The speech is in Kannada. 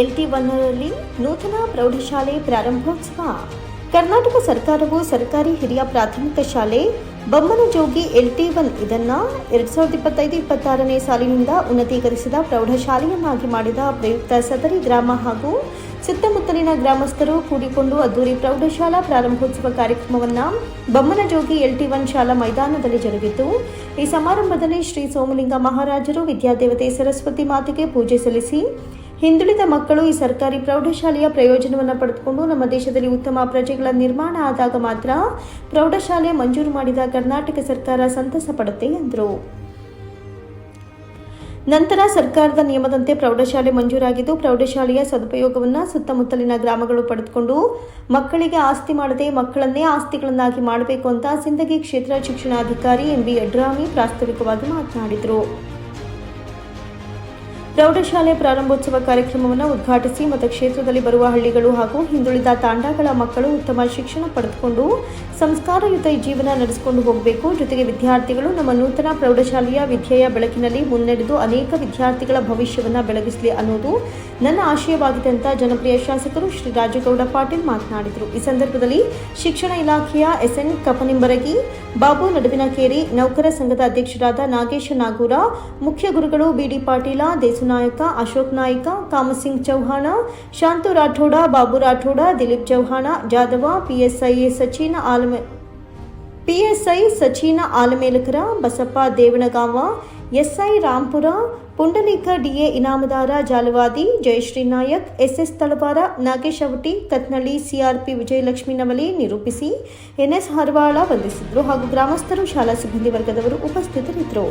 ಎಲ್ಟಿ ಒನ್ನರಲ್ಲಿ ನೂತನ ಪ್ರೌಢಶಾಲೆ ಪ್ರಾರಂಭೋತ್ಸವ. ಕರ್ನಾಟಕ ಸರ್ಕಾರವು ಸರ್ಕಾರಿ ಹಿರಿಯ ಪ್ರಾಥಮಿಕ ಶಾಲೆ ಬೊಮ್ಮನಜೋಗಿ ಎಲ್ಟಿ ಒನ್ ಇದನ್ನ ಎರಡ್ ಸಾವಿರದ ಇಪ್ಪತ್ತೈದು ಇಪ್ಪತ್ತಾರನೇ ಸಾಲಿನಿಂದ ಉನ್ನತೀಕರಿಸಿದ ಪ್ರೌಢಶಾಲೆಯನ್ನಾಗಿ ಮಾಡಿದ ಪ್ರಯುಕ್ತ ಸದರಿ ಗ್ರಾಮ ಹಾಗೂ ಸುತ್ತಮುತ್ತಲಿನ ಗ್ರಾಮಸ್ಥರು ಕೂಡಿಕೊಂಡು ಅದ್ದೂರಿ ಪ್ರೌಢಶಾಲಾ ಪ್ರಾರಂಭೋತ್ಸವ ಕಾರ್ಯಕ್ರಮವನ್ನ ಬೊಮ್ಮನಜೋಗಿ ಎಲ್ಟಿ ಒನ್ ಶಾಲಾ ಮೈದಾನದಲ್ಲಿ ಜರುಗಿತು. ಈ ಸಮಾರಂಭದಲ್ಲಿ ಶ್ರೀ ಸೋಮಲಿಂಗ ಮಹಾರಾಜರು ವಿದ್ಯಾದೇವತೆ ಸರಸ್ವತಿ ಮಾತೆಗೆ ಪೂಜೆ ಸಲ್ಲಿಸಿ ಹಿಂದುಳಿದ ಮಕ್ಕಳು ಈ ಸರ್ಕಾರಿ ಪ್ರೌಢಶಾಲೆಯ ಪ್ರಯೋಜನವನ್ನು ಪಡೆದುಕೊಂಡು ನಮ್ಮ ದೇಶದಲ್ಲಿ ಉತ್ತಮ ಪ್ರಜೆಗಳ ನಿರ್ಮಾಣ ಆದಾಗ ಮಾತ್ರ ಪ್ರೌಢಶಾಲೆ ಮಂಜೂರು ಮಾಡಿದ ಕರ್ನಾಟಕ ಸರ್ಕಾರ ಸಂತಸ ಪಡುತ್ತೆ, ಎಂದರು. ನಂತರ ಸರ್ಕಾರದ ನಿಯಮದಂತೆ ಪ್ರೌಢಶಾಲೆ ಮಂಜೂರಾಗಿದ್ದು, ಪ್ರೌಢಶಾಲೆಯ ಸದುಪಯೋಗವನ್ನು ಸುತ್ತಮುತ್ತಲಿನ ಗ್ರಾಮಗಳು ಪಡೆದುಕೊಂಡು ಮಕ್ಕಳಿಗೆ ಆಸ್ತಿ ಮಾಡದೆ ಮಕ್ಕಳನ್ನೇ ಆಸ್ತಿಗಳನ್ನಾಗಿ ಮಾಡಬೇಕು ಅಂತ ಸಿಂದಗಿ ಕ್ಷೇತ್ರ ಶಿಕ್ಷಣಾಧಿಕಾರಿ ಎಂಬಿ ಯಡ್ರಾಮಿ ಪ್ರಾಸ್ತಾವಿಕವಾಗಿ ಮಾತನಾಡಿದರು. ಪ್ರೌಢಶಾಲೆ ಪ್ರಾರಂಭೋತ್ಸವ ಕಾರ್ಯಕ್ರಮವನ್ನು ಉದ್ಘಾಟಿಸಿ ಮತಕ್ಷೇತ್ರದಲ್ಲಿ ಬರುವ ಹಳ್ಳಿಗಳು ಹಾಗೂ ಹಿಂದುಳಿದ ತಾಂಡಗಳ ಮಕ್ಕಳು ಉತ್ತಮ ಶಿಕ್ಷಣ ಪಡೆದುಕೊಂಡು ಸಂಸ್ಕಾರಯುತ ಜೀವನ ನಡೆಸಿಕೊಂಡು ಹೋಗಬೇಕು. ಜೊತೆಗೆ ವಿದ್ಯಾರ್ಥಿಗಳು ನಮ್ಮ ನೂತನ ಪ್ರೌಢಶಾಲೆಯ ವಿದ್ಯೆಯ ಬೆಳಕಿನಲ್ಲಿ ಮುನ್ನಡೆದು ಅನೇಕ ವಿದ್ಯಾರ್ಥಿಗಳ ಭವಿಷ್ಯವನ್ನು ಬೆಳಗಿಸಲಿ ಅನ್ನೋದು ನನ್ನ ಆಶಯವಾಗಿದೆ ಅಂತ ಜನಪ್ರಿಯ ಶಾಸಕರು ಶ್ರೀ ರಾಜಗೌಡ ಪಾಟೀಲ್ ಮಾತನಾಡಿದರು. ಈ ಸಂದರ್ಭದಲ್ಲಿ ಶಿಕ್ಷಣ ಇಲಾಖೆಯ ಎಸ್ಎನ್ ಕಪನಿಂಬರಗಿ, ಬಾಬು ನಡುವಿನಕೇರಿ, ನೌಕರ ಸಂಘದ ಅಧ್ಯಕ್ಷರಾದ ನಾಗೇಶ ನಾಗೂರ, ಮುಖ್ಯ ಗುರುಗಳು BD Patil Desunayaka Ashok Naik Kamasingh Chauhan, Shantu Rathod, Babu Rathod, Dilip Chauhan, Jadhav, PSI Sachin Alme, PSI Sachin Alamelkar, Basappa Devanagaon, SI Rampur, Pundalik DA Inamdar Jalawadi, Jayashree Nayak, SS Talawar, Nagesh Avati, Katnalli CRP Vijayalakshmi Navali ನಿರೂಪಿಸಿ, ಎನ್ಎಸ್ ಹರವಾಳ ವಂದಿಸಿದರು ಹಾಗೂ ಗ್ರಾಮಸ್ಥರು, ಶಾಲಾ ಸಿಬ್ಬಂದಿ ವರ್ಗದವರು ಉಪಸ್ಥಿತರಿದ್ದರು.